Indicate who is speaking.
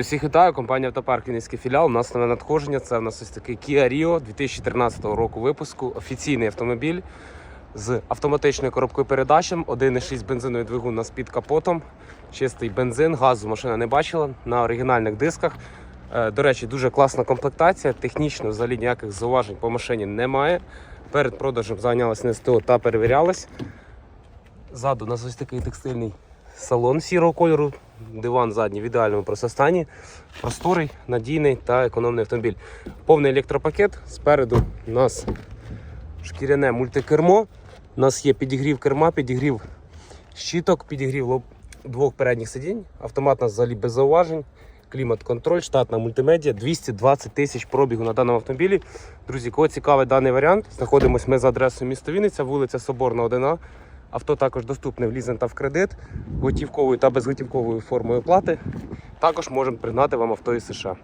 Speaker 1: Всіх вітаю, компанія Автопарк Вінницький філіал. У нас нове надходження. Це у нас ось такий Kia Rio 2013 року випуску. Офіційний автомобіль з автоматичною коробкою передачем, 1,6 бензиновий двигун нас під капотом, чистий бензин, газу машина не бачила на оригінальних дисках. Е, До речі, дуже класна комплектація. Технічно взагалі ніяких зауважень по машині немає. Перед продажем зайнялась на СТО та перевірялась. Ззаду у нас ось такий текстильний салон сірого кольору, диван задній в ідеальному просто стані. Просторий, надійний та економний автомобіль. Повний електропакет. Спереду у нас шкіряне мультикермо. У нас є підігрів керма, підігрів щиток, підігрів двох передніх сидінь. Автомат у нас взагалі без зауважень. Клімат-контроль, штатна мультимедіа, 220 тисяч пробігу на даному автомобілі. Друзі, кого цікавий даний варіант, знаходимося ми за адресою міста Вінниця, вулиця Соборна 1А. Авто також доступне в лізинг та в кредит, готівковою та безготівковою формою оплати. Також можемо пригнати вам авто із США.